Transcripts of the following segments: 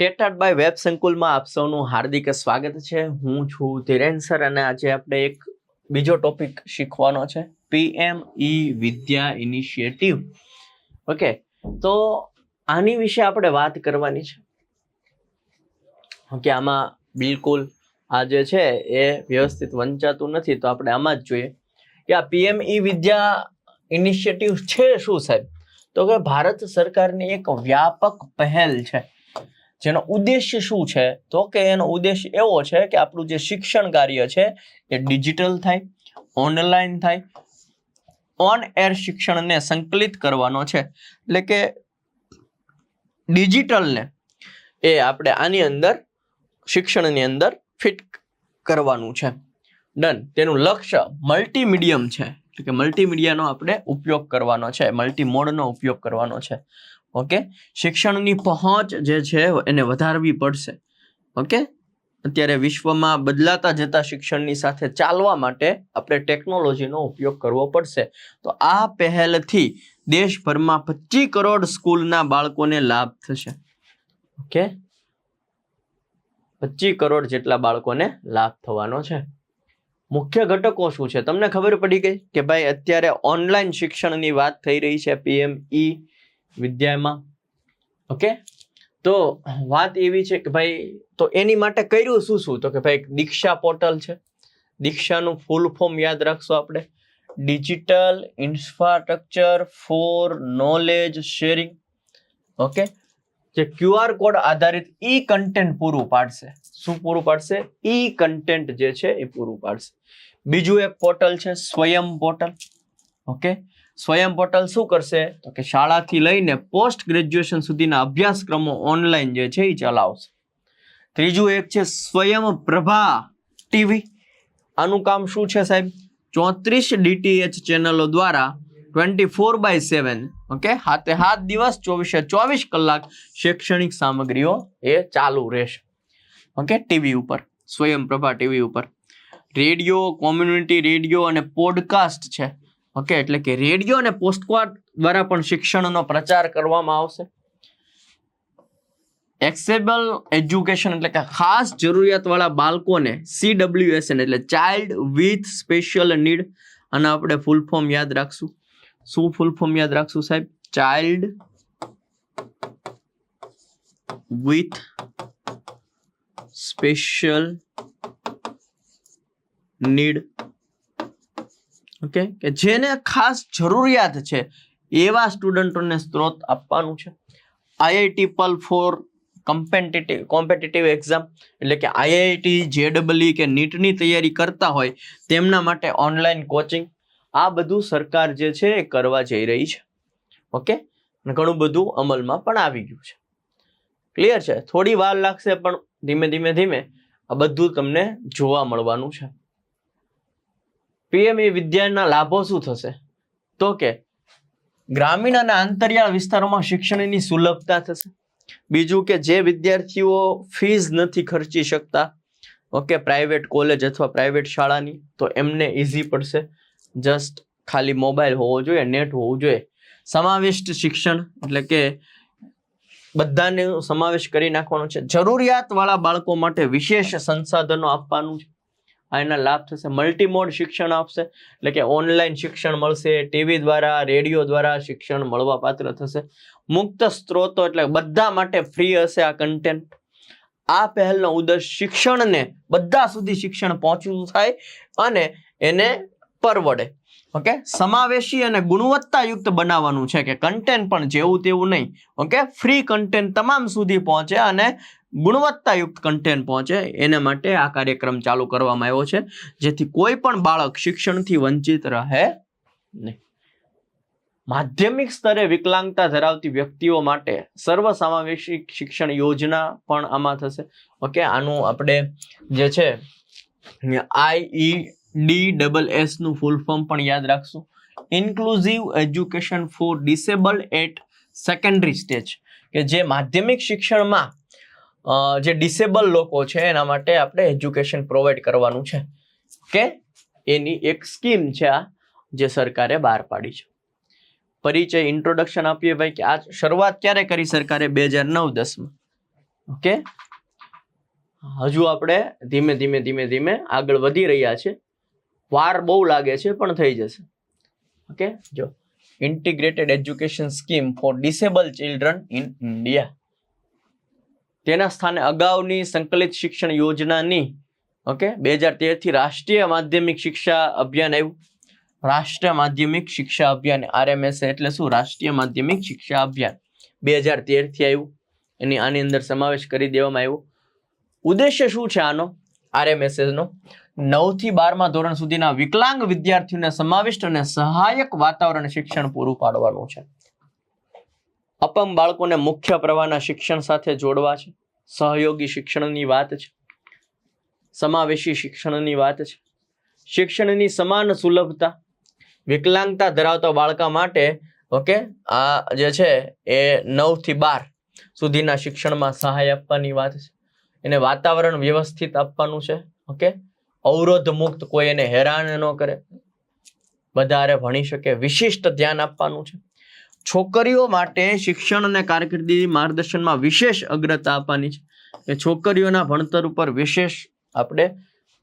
ટેટાટ by web સંકુલમાં આપ સૌનું હાર્દિક સ્વાગત છે. હું છું ધીરેન સર અને આજે આપણે એક બીજો ટોપિક શીખવાનો છે. PM e Vidya initiative. Okay, તો આની વિશે આપણે વાત કરવાની છે. ઓકે, આમાં બિલકુલ આ જે છે એ વ્યવસ્થિત વંચાતું નથી, તો આપણે આમાં જ જોઈએ. કે આ પીએમ ઈ વિદ્યા ઇનિશિયેટિવ છે શું સાહેબ? તો કે ભારત સરકારની એક વ્યાપક પહેલ છે. જેનો ઉદ્દેશ્ય શું છે? તો કે એનો ઉદ્દેશ એવો છે કે આપણું જે શિક્ષણ કાર્ય છે એ ડિજિટલ થાય, ઓનલાઈન થાય, ઓન એર શિક્ષણને સંકલિત કરવાનો છે. એટલે કે ડિજિટલને એ આપણે આની અંદર, શિક્ષણની અંદર ફિટ કરવાનું છે. ડન તેનું લક્ષ્ય મલ્ટીમીડિયમ છે. એટલે કે મલ્ટીમીડિયાનો આપણે ઉપયોગ કરવાનો છે મલ્ટી મોડનો ઉપયોગ કરવાનો છે. ઓકે? શિક્ષણની પહોંચ જે છે એને વધારવી પડશે. ઓકે? અત્યારે વિશ્વમાં બદલાતા જતા શિક્ષણની સાથે ચાલવા માટે આપણે ટેકનોલોજીનો ઉપયોગ કરવો પડશે. તો આ પહેલથી દેશભરમાં પચીસ કરોડ સ્કૂલના બાળકોને લાભ થશે. ઓકે? પચીસ કરોડ જેટલા બાળકોને લાભ થવાનો છે. મુખ્ય ઘટકો શું છે? તમને ખબર પડી ગઈ કે ભાઈ અત્યારે ઓનલાઈન શિક્ષણની વાત થઈ રહી છે પીએમ ઈ વિદ્યામાં. ઓકે તો વાત એવી છે કે ભાઈ, તો એની માટે કર્યું શું શું? તો કે ભાઈ દીક્ષા પોર્ટલ છે. દીક્ષાનું ફૂલ ફોર્મ યાદ રાખશો આપણે. Digital infrastructure for knowledge sharing. Okay જે ક્યુઆર કોડ આધારિત ઈ કન્ટેન્ટ પૂરું પાડશે. શું પૂરું પાડશે? ઈ કન્ટેન્ટ જે છે એ પૂરું પાડશે. બીજું એક પોર્ટલ છે, સ્વયં પોર્ટલ. ઓકે સ્વયં પોર્ટલ શું કરશે? તો કે શાળાથી લઈને પોસ્ટ ગ્રેજ્યુએશન સુધીના અભ્યાસક્રમો ઓનલાઈન જે છે એ ચલાવશે. ત્રીજું એક છે સ્વયં પ્રભા ટીવી. આનું કામ શું છે સાહેબ? ચોત્રીસ ડીટીએચ ચેનલો દ્વારા twenty four by seven okay હાથે હાથ દિવસ, ચોવીસે ચોવીસ કલાક શૈક્ષણિક સામગ્રીઓ એ ચાલુ રહેશે ઓકે ટીવી ઉપર, સ્વયં પ્રભા ટીવી ઉપર. રેડિયો કોમ્યુનિટી રેડિયો અને પોડકાસ્ટ છે. ઓકે, એટલે કે રેડિયો અને પોસ્ટકાર્ડ દ્વારા પણ શિક્ષણનો પ્રચાર કરવામાં આવશે. એક્સેબલ એજ્યુકેશન એટલે કે ખાસ જરૂરિયાતવાળા બાળકોને સીડબ્લ્યુએસએન એટલે ચાઇલ્ડ વિથ સ્પેશિયલ નીડ અને આપણે ફૂલ ફોર્મ યાદ રાખશું. શું ફૂલ ફોર્મ યાદ રાખશું સાહેબ? Child with special need okay? કે જેને ખાસ જરૂરિયાત છે, એવા સ્ટુડન્ટોને સ્ત્રોત આપવાનું છે. આઈઆઈટી પલ ફોર કમ્પેટિટિવ કોમ્પિટિટિવ એક્ઝામ એટલે કે આઈઆઈટી જેડબલઈ કે નીટની તૈયારી કરતા હોય, તેમના માટે ઓનલાઈન કોચિંગ, આ બધું સરકાર જે છે એ કરવા જઈ રહી છે. ઓકે? ઘણું બધું અમલમાં પણ આવી ગયું છે. ક્લિયર છે? થોડી વાર લાગશે, પણ ધીમે ધીમે ધીમે આ બધું તમને જોવા મળવાનું છે. પીએમઈ વિદ્યાના લાભો શું થશે? તો કે ગ્રામીણ અને આંતરિયાળ વિસ્તારોમાં શિક્ષણની સુલભતા થશે. બીજું કે જે વિદ્યાર્થીઓ ફીઝ નથી ખર્ચી શકતા, ઓકે પ્રાઇવેટ કોલેજ અથવા પ્રાઇવેટ શાળાની, તો એમને ઇઝી પડશે. જસ્ટ ખાલી મોબાઈલ હોવો જોઈએ નેટ હોવું જોઈએ. સમાવિષ્ટ શિક્ષણ, એટલે કે બધાને સમાવેશ કરી નાખવાનો છે. જરૂરિયાતવાળા બાળકો માટે વિશેષ સંસાધનો આપવાનું છે. આ એના લાભ થશે મલ્ટીમોડ શિક્ષણ આપશે. એટલે કે ઓનલાઈન શિક્ષણ મળશે ટીવી દ્વારા રેડિયો દ્વારા શિક્ષણ મળવા પાત્ર થશે. મુક્ત સ્ત્રોતો એટલે બધા માટે ફ્રી હશે આ કન્ટેન્ટ આ પહેલનો ઉદ્દેશ શિક્ષણને બધા સુધી શિક્ષણ પહોંચવું થાય અને એને પરવડે. ઓકે સમાવેશી અને ગુણવત્તાયુક્ત બનાવવાનું છે કે કન્ટેન્ટ પણ જેવું તેવું નહીં. ઓકે ફ્રી કન્ટેન્ટ તમામ સુધી પહોંચે અને ગુણવત્તાયુક્ત કન્ટેન્ટ પહોંચે, એને માટે આ કાર્યક્રમ ચાલુ કરવામાં આવ્યો છે, જેથી કોઈ પણ બાળક શિક્ષણથી વંચિત રહે નહીં. માધ્યમિક સ્તરે વિકલાંગતા ધરાવતી વ્યક્તિઓ માટે સર્વસમાવેશી શિક્ષણ યોજના પણ આમાં થશે. ઓકે, આનું આપણે જે છે આઈઈ ડી ડબલ એસનું ફૂલ ફોર્મ પણ યાદ રાખશું. Inclusive education for disable at secondary stage કે જે માધ્યમિક શિક્ષણમાં જે ડિસેબલ લોકો છે, એના માટે આપણે એજ્યુકેશન પ્રોવાઈડ કરવાનું છે. કે એની એક સ્કીમ છે આ, જે સરકારે બહાર પાડી છે. પરિચય ઇન્ટ્રોડક્શન આપીએ ભાઈ કે આ શરૂઆત ક્યારે કરી સરકારે? બે હજાર નવ દસમાં. ઓકે? હજુ આપણે ધીમે ધીમે ધીમે ધીમે આગળ વધી રહ્યા છે. વાર બહુ લાગે છે, પણ થઈ જશે. ઓકે? જો integrated education scheme for disable children in India તેના સ્થાને અગાઉની સંકલિત શિક્ષણ યોજનાની, ઓકે, બે હજાર તેરથી રાષ્ટ્રીય માધ્યમિક શિક્ષા અભિયાન આવ્યું. રાષ્ટ્રીય માધ્યમિક શિક્ષા અભિયાન, આરએમએસ એટલે શું? રાષ્ટ્રીય માધ્યમિક શિક્ષા અભિયાન. બે હજાર તેરથી આવ્યું. એની, આની અંદર સમાવેશ કરી દેવામાં આવ્યો. ઉદ્દેશ્ય શું છે આનો? આરએમએસએસનો નવથી બારમા ધોરણ સુધીના વિકલાંગ વિદ્યાર્થીઓને સમાવિષ્ટ અને સહાયક વાતાવરણ શિક્ષણ પૂરું પાડવાનું છે. અપંગ બાળકોને મુખ્ય પ્રવાહના શિક્ષણ સાથે જોડવા છે. સહયોગી શિક્ષણની વાત છે. સમાવેશી શિક્ષણની વાત છે. શિક્ષણની સમાન સુલભતા, વિકલાંગતા ધરાવતા બાળકા માટે, ઓકે, આ જે છે એ નવથી બાર સુધીના શિક્ષણમાં સહાય આપવાની વાત છે. એને વાતાવરણ વ્યવસ્થિત આપવાનું છે, ઓકે. અવરોધ મુક્ત કોઈ એને હેરાન ન કરે. વધારે ભણી શકે, વિશિષ્ટ ધ્યાન આપવાનું છે. છોકરીઓ માટે શિક્ષણ અને કારકિર્દી માર્ગદર્શનમાં વિશેષ અગ્રતા આપવાની છે. કે છોકરીઓના ભણતર ઉપર વિશેષ આપણે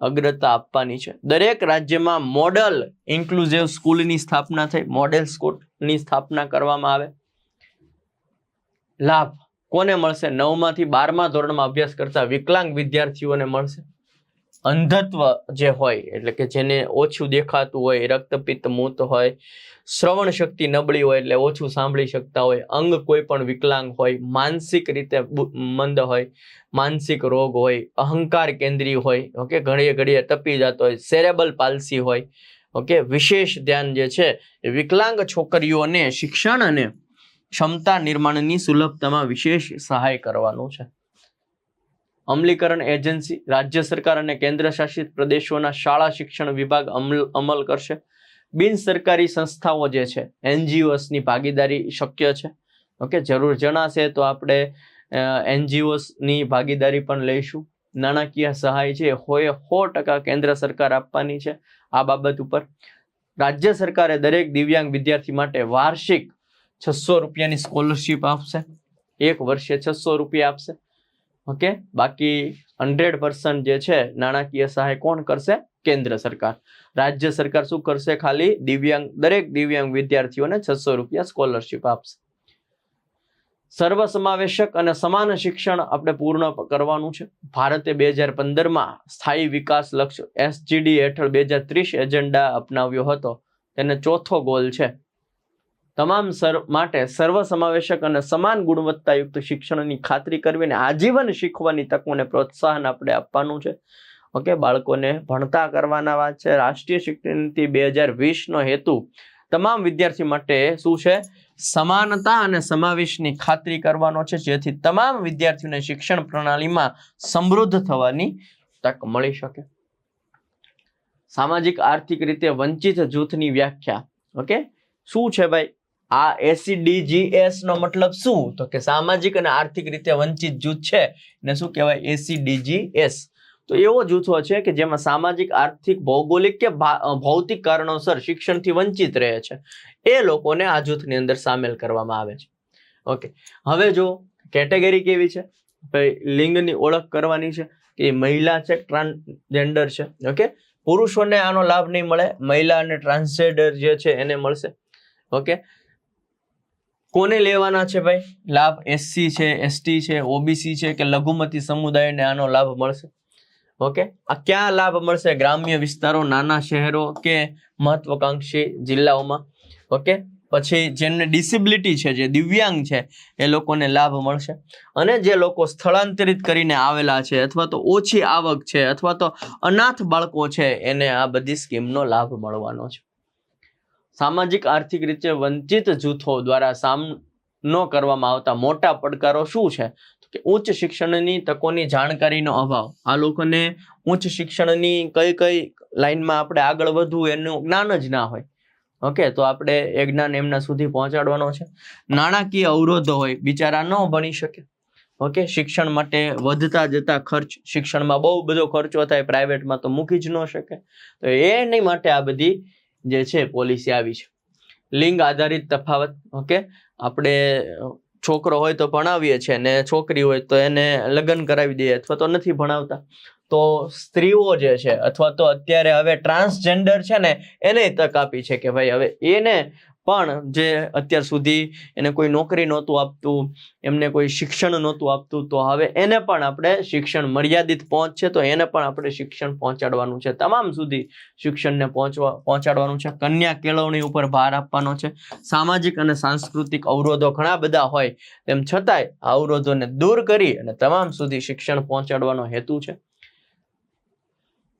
અગ્રતા આપવાની છે. દરેક રાજ્યમાં મોડલ ઇન્ક્લુઝિવ સ્કૂલની સ્થાપના થઈ, મોડેલ સ્કૂલની સ્થાપના કરવામાં આવે. લાભ કોને મળશે? નવમાંથી બારમા ધોરણમાં અભ્યાસ કરતા વિકલાંગ વિદ્યાર્થીઓને મળશે. અંધત્વ જે હોય, એટલે કે જેને ઓછું દેખાતું હોય, રક્તપિત્ત મૂત હોય, શ્રવણ શક્તિ નબળી હોય, એટલે ઓછું સાંભળી શકતા હોય, અંગ કોઈ પણ વિકલાંગ હોય, માનસિક રીતે મંદ હોય, માનસિક રોગ હોય, અહંકાર કેન્દ્રી હોય, ઓકે, ઘડીએ ઘડીએ ટપી જતો હોય સેરેબલ પાલસી હોય, ઓકે, વિશેષ ધ્યાન જે છે એ વિકલાંગ છોકરીઓને શિક્ષણ અને ક્ષમતા નિર્માણની સુલભતામાં વિશેષ સહાય કરવાનું છે. અમલીકરણ એજન્સી, રાજ્ય સરકાર અને કેન્દ્ર શાસિત પ્રદેશોના શાળા શિક્ષણ વિભાગ અમલ અમલ કરશે. બિન સરકારી સંસ્થાઓ જે છે, એનજીઓસની ભાગીદારી શક્ય છે. ઓકે, જરૂર જણાશે તો આપણે એનજીઓસની ભાગીદારી પણ લઈશું. નાણાકીય સહાય છે હોય, સો ટકા કેન્દ્ર સરકાર આપવાની છે આ બાબત ઉપર. રાજ્ય સરકારે દરેક દિવ્યાંગ વિદ્યાર્થી માટે વાર્ષિક છસો રૂપિયાની સ્કોલરશીપ આપશે. એક વર્ષે છસો રૂપિયા આપશે. ઓકે? બાકી હંડ્રેડ પર્સન્ટ જે છે, નાણાકીય સહાય કોણ કરશે? કેન્દ્ર સરકાર. રાજ્ય સરકાર શું કરશે? ખાલી દિવ્યાંગ, દરેક દિવ્યાંગ વિદ્યાર્થીઓને છસો રૂપિયા સ્કોલરશીપ આપશે. સર્વસમાવેશક અને સમાન શિક્ષણ આપણે પૂર્ણ કરવાનું છે. ભારતે બે હજાર પંદરમાં સ્થાયી વિકાસ લક્ષ્ય એસજીડી હેઠળ બે હજાર ત્રીસ એજન્ડા અપનાવ્યો હતો. તેને ચોથો ગોલ છે. તમામ સર, માટે સર્વસમાવેશક અને સમાન ગુણવત્તાયુક્ત શિક્ષણની ખાતરી કરવી અને આજીવન શીખવાની તકોને પ્રોત્સાહન આપણે આપવાનું છે. ઓકે, બાળકોને ભણતા કરવાના વાત છે. રાષ્ટ્રીય શિક્ષણ નીતિ બે હજાર વીસનો હેતુ તમામ વિદ્યાર્થી માટે શું છે? સમાનતા અને સમાવેશની ખાતરી કરવાનો છે, જેથી તમામ વિદ્યાર્થીઓને શિક્ષણ પ્રણાલીમાં સમૃદ્ધ થવાની તક મળી શકે. સામાજિક, આર્થિક રીતે વંચિત જૂથની વ્યાખ્યા. ઓકે, શું છે ભાઈ? આ એસીડીજીએસ નો મતલબ શું? તો કે સામાજિક અને આર્થિક રીતે વંચિત જૂથ છે. ને શું કહેવાય? એસીડીજીએસ તો એવો જૂથો છે કે જેમાં સામાજિક, આર્થિક, ભૌગોલિક કે ભૌતિક કારણોસર શિક્ષણથી વંચિત રહે છે. એ લોકોને આ જૂથની અંદર સામેલ કરવામાં આવે છે. ઓકે. હવે જો કેટેગરી કેવી છે? લિંગની ઓળખ કરવાની છે કે મહિલા છે, ટ્રાન્સજેન્ડર છે. ઓકે. પુરુષોને આનો લાભ નહીં મળે. મહિલા અને ટ્રાન્સજેન્ડર જે છે એને મળશે. ઓકે. કોને લેવાના છે ભાઈ? લાભ એસસી છે એસટી છે ઓબીસી છે કે લઘુમતી સમુદાયને આનો લાભ મળશે? ઓકે આ ક્યાં લાભ મળશે? ગ્રામ્ય વિસ્તારો, નાના શહેરો કે મહત્વકાંક્ષી જિલ્લાઓમાં? ઓકે પછી જેમને ડિસેબિલિટી છે, જે દિવ્યાંગ છે, એ લોકોને લાભ મળશે. અને જે લોકો સ્થળાંતરિત કરીને આવેલા છે અથવા તો ઓછી આવક છે અથવા તો અનાથ બાળકો છે, એને આ બધી સ્કીમનો લાભ મળવાનો છે. સામાજિક, આર્થિક રીતે વંચિત જૂથો દ્વારા સામનો કરવામાં આવતા મોટા પડકારો શું છે? કે ઉચ્ચ શિક્ષણની તકોની જાણકારીનો અભાવ. આ લોકોને ઉચ્ચ શિક્ષણની કઈ કઈ લાઈનમાં આપણે આગળ વધવું એનું જ્ઞાન જ ના હોય. ઓકે, તો આપણે એ જ્ઞાન એમના સુધી પહોંચાડવાનો છે. નાણાકીય અવરોધો હોય, બિચારા ન ભણી શકે. ઓકે, શિક્ષણ માટે વધતા જતા ખર્ચ, શિક્ષણમાં બહુ બધો ખર્ચો થાય પ્રાઇવેટમાં તો મૂકી જ ન શકે. તો એની માટે આ બધી જે છે પોલિસી આવી છે. લિંગ આધારિત તફાવત ઓકે આપણે છોકરો હોય તો ભણાવીએ છીએ ને છોકરી હોય તો એને લગ્ન કરાવી દઈએ અથવા તો નથી ભણાવતા. તો સ્ત્રીઓ જે છે અથવા તો અત્યારે હવે ટ્રાન્સજેન્ડર છે ને, એને તક આપી છે કે ભાઈ હવે એને પણ જે અત્યાર સુધી એને કોઈ નોકરી નહોતું આપતું, એમને કોઈ શિક્ષણ નહોતું આપતું, તો હવે એને પણ આપણે શિક્ષણ મર્યાદિત પહોંચ તો એને પણ આપણે શિક્ષણ પહોંચાડવાનું છે. તમામ સુધી શિક્ષણને પહોંચવા, પહોંચાડવાનું છે. કન્યા કેળવણી ઉપર ભાર આપવાનો છે. સામાજિક અને સાંસ્કૃતિક અવરોધો ઘણા બધા હોય. તેમ છતાંય આ અવરોધોને દૂર કરી અને તમામ સુધી શિક્ષણ પહોંચાડવાનો હેતુ છે.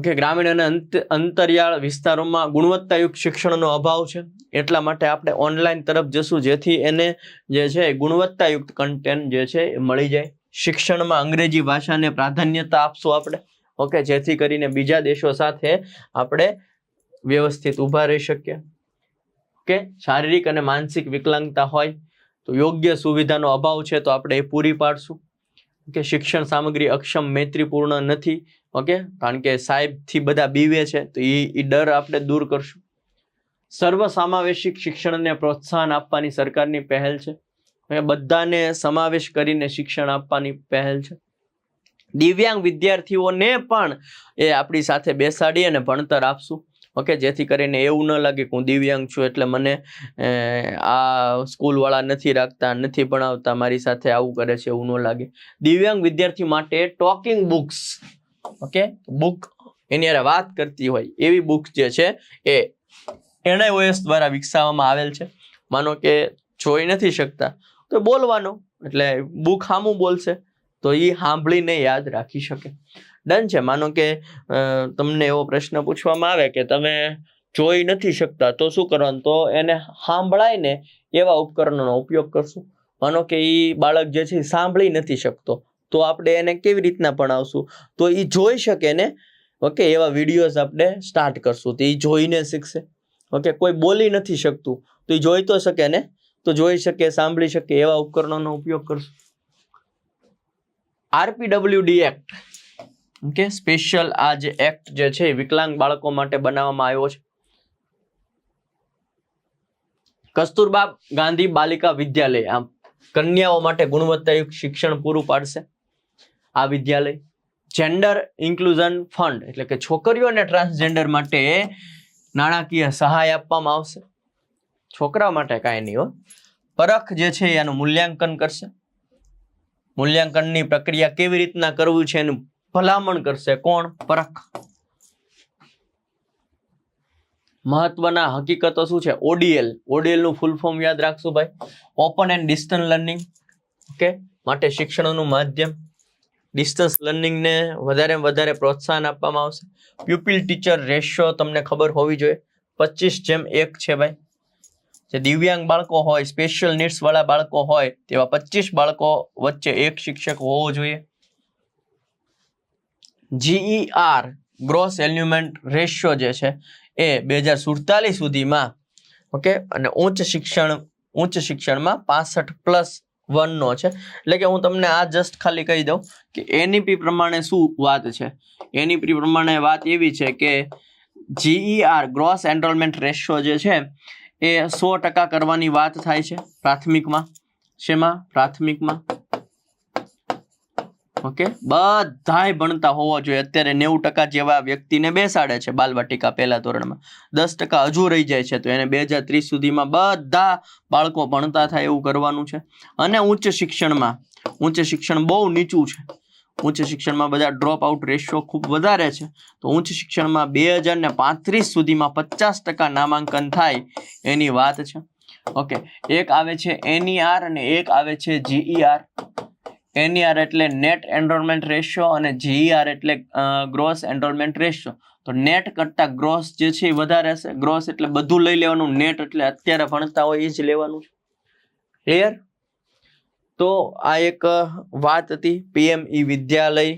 ઓકે, ગ્રામીણ અને અંત, અંતરિયાળ વિસ્તારોમાં ગુણવત્તાયુક્ત શિક્ષણનો અભાવ છે. એટલા માટે આપણે ઓનલાઈન તરફ જશું, જેથી એને જે છે ગુણવત્તાયુક્ત કન્ટેન્ટ જે છે એ મળી જાય. શિક્ષણમાં અંગ્રેજી ભાષાને પ્રાધાન્યતા આપશું આપણે. ઓકે, જેથી કરીને બીજા દેશો સાથે આપણે વ્યવસ્થિત ઊભા રહી શકીએ. ઓકે, શારીરિક અને માનસિક વિકલાંગતા હોય તો યોગ્ય સુવિધાનો અભાવ છે તો આપણે એ પૂરી પાડશું. કે શિક્ષણ સામગ્રી અક્ષમ, મૈત્રીપૂર્ણ નથી. ઓકે? કારણ કે સાહેબથી બધા બીવે છે, તો એ એ ડર આપણે દૂર કરશું. સર્વસમાવેશિક શિક્ષણને પ્રોત્સાહન આપવાની સરકારની પહેલ છે. બધાને સમાવેશ કરીને શિક્ષણ આપવાની પહેલ છે. દિવ્યાંગ વિદ્યાર્થીઓને પણ એ આપણી સાથે બેસાડી અને ભણતર આપશું. ઓકે? જેથી કરીને એવું ન લાગે કે હું દિવ્યાંગ છું એટલે મને આ સ્કૂલવાળા નથી રાખતા, નથી ભણાવતા, મારી સાથે આવું કરે છે, એવું ન લાગે. દિવ્યાંગ વિદ્યાર્થી માટે ટોકિંગ બુક્સ ઓકે બુક એની અરે વાત કરતી હોય એવી બુક જે છે એ એનઆઈઓએસ દ્વારા વિકસાવવામાં આવેલ છે. માનો કે જોઈ નથી શકતા. તો બોલવાનો, એટલે બુક હામું બોલશે, તો એ સાંભળીને યાદ રાખી શકે. ડન છે. માનો કે તમને એવો પ્રશ્ન પૂછવામાં આવે કે તમે જોઈ નથી શકતા, તો શું કરવાનું? તો એને સાંભળાઈને એવા ઉપકરણોનો ઉપયોગ કરશું. માનો કે એ બાળક જે છે સાંભળી નથી શકતો. તો આપણે એને કેવી રીતના ભણાવશું? તો એ જોઈ શકે ને? ઓકે, એવા વિડીયોઝ આપણે સ્ટાર્ટ કરશું. તો એ જોઈને શીખશે. ઓકે, કોઈ બોલી નથી શકતું. તો એ જોઈ તો શકે ને? તો જોઈ શકે, સાંભળી શકે, એવા ઉપકરણોનો ઉપયોગ કરશું. આરપીડબ્લ્યુડી એક્ટ ઓકે સ્પેશિયલ આ જે એક્ટ જે છે વિકલાંગ બાળકો માટે બનાવવામાં આવ્યો છે. કસ્તુરબા ગાંધી બાલિકા વિદ્યાલય, આમ કન્યાઓ માટે ગુણવત્તાયુક્ત શિક્ષણ પૂરું પાડશે. આ વિદ્યાલય. જેન્ડર ઇન્ક્લુઝન ફંડ એટલે કે છોકરીઓ અને ટ્રાન્સજેન્ડર માટે નાણાકીય સહાય આપવામાં આવશે. છોકરા માટે કાંઈ નહીં હો. પરખ જે છે એનું મૂલ્યાંકન કરશે. મૂલ્યાંકનની પ્રક્રિયા કેવી રીતના કરવું છે એનું ભલામણ કરશે. કોણ? પરખ. મહત્વના હકીકતો શું છે? ઓડીએલ ઓડીએલનું ફૂલ ફોર્મ યાદ રાખશું ભાઈ. Open and distance learning okay માટે શિક્ષણનું માધ્યમ. ડિસ્ટન્સ લર્નિંગને વધારે વધારે પ્રોત્સાહન આપવામાં આવશે. પ્યુપિલ ટીચર રેશિયો તમને ખબર હોવી જોઈએ. પચીસ જેમ એક છે ભાઈ. જે દિવ્યાંગ બાળકો હોય સ્પેશિયલ નીડ્સવાળા બાળકો હોય, તેવા પચીસ બાળકો વચ્ચે એક શિક્ષક હોવો જોઈએ. જીઈઆર ગ્રોસ એલ્યુમેન્ટ રેશિયો જે છે, એ બે હજાર સુડતાલીસ સુધીમાં ઓકે અને ઉચ્ચ શિક્ષણ, ઉચ્ચ શિક્ષણમાં પાસઠ પ્લસ વનનો છે. એટલે કે હું તમને આ જસ્ટ ખાલી કહી દઉં કે એનઈપી પ્રમાણે શું વાત છે? એનઈપી પ્રમાણે વાત એવી છે કે જીઈઆર ગ્રોસ એનરોલમેન્ટ રેશિયો જે છે, એ સો ટકા કરવાની વાત થાય છે પ્રાથમિકમાં. શેમાં? પ્રાથમિકમાં. ઓકે? બધાય ભણતા હોવા જોઈએ. અત્યારે નેવું ટકા જેવા વ્યક્તિને બેસાડે છે બાલવાટિકા પહેલા ધોરણમાં. દસ ટકા હજુ રહી જાય છે, તો એને બે હજાર ત્રીસ સુધીમાં બધા બાળકો ભણતા થાય એવું કરવાનું છે. અને ઉચ્ચ શિક્ષણમાં, ઉચ્ચ શિક્ષણ બહુ નીચું છે. ઉચ્ચ શિક્ષણમાં બધા ડ્રોપ આઉટ રેશિયો ખૂબ વધારે છે. તો ઉચ્ચ શિક્ષણમાં બે હજાર ને પાંત્રીસ સુધીમાં પચાસ ટકા નામાંકન થાય એની વાત છે. ઓકે, એક આવે છે એનઈઆર અને એક આવે છે જીઈઆર એનઈઆર એટલે નેટ એનરોલમેન્ટ રેશિયો અને જીઈઆર એટલે ગ્રોસ એનરોલમેન્ટ રેશિયો તો નેટ કરતાં ગ્રોસ જે છે એ વધારે હશે. ગ્રોસ એટલે બધું લઈ લેવાનું. નેટ એટલે અત્યારે ભણતા હોય એ જ લેવાનું છે. ક્લિયર તો આ એક વાત હતી પીએમ ઈ વિદ્યાલય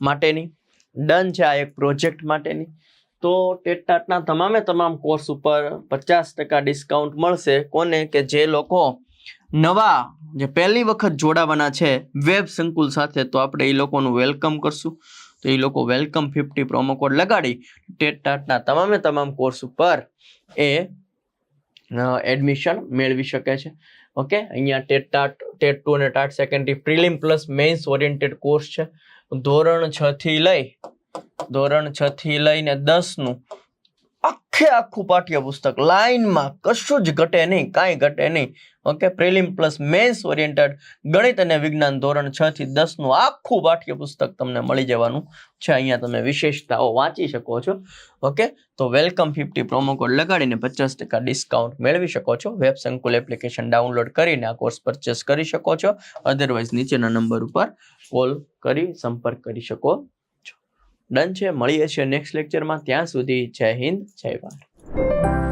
માટેની. ડન છે આ એક પ્રોજેક્ટ માટેની. તો ટેટાટના તમામે તમામ કોર્સ ઉપર પચાસ ટકા ડિસ્કાઉન્ટ મળશે. કોને? કે જે લોકો નવા જે પહેલી વખત જોડાવાના છે વેબ સંકુલ સાથે, તો આપણે એ લોકોનું વેલકમ કરશું. તો એ લોકો વેલકમ ફિફ્ટી પ્રોમો કોડ લગાડી ટેટ ટાટના તમામે તમામ કોર્સ ઉપર એ એડમિશન મેળવી શકે છે. ઓકે? અહીંયા ટેટ ટાટ, ટેટ ટુ અને TAT secondary prelim plus mains oriented course છે. ધોરણ છ થી લઈ, ધોરણ છ થી લઈને દસનું આખે આખું પાઠ્યપુસ્તક. લાઇનમાં કશું જ ઘટે નહીં, કાંઈ ઘટે નહીં. Okay prelim plus mains oriented ગણિત અને વિજ્ઞાન ધોરણ છ થી દસનું આખું પાઠ્યપુસ્તક તમને મળી જવાનું છે. અહીંયા તમે વિશેષતાઓ વાંચી શકો છો. ઓકે તો વેલકમ ફિફ્ટી પ્રોમો કોડ લગાડીને પચાસ ટકા ડિસ્કાઉન્ટ મેળવી શકો છો. વેબ સંકુલ એપ્લિકેશન ડાઉનલોડ કરીને આ કોર્સ પરચેસ કરી શકો છો. અધરવાઇઝ નીચેના નંબર ઉપર કોલ કરી સંપર્ક કરી શકો ડન છે. મળીએ છીએ નેક્સ્ટ લેક્ચરમાં ત્યાં સુધી જય હિન્દ જય ભારત.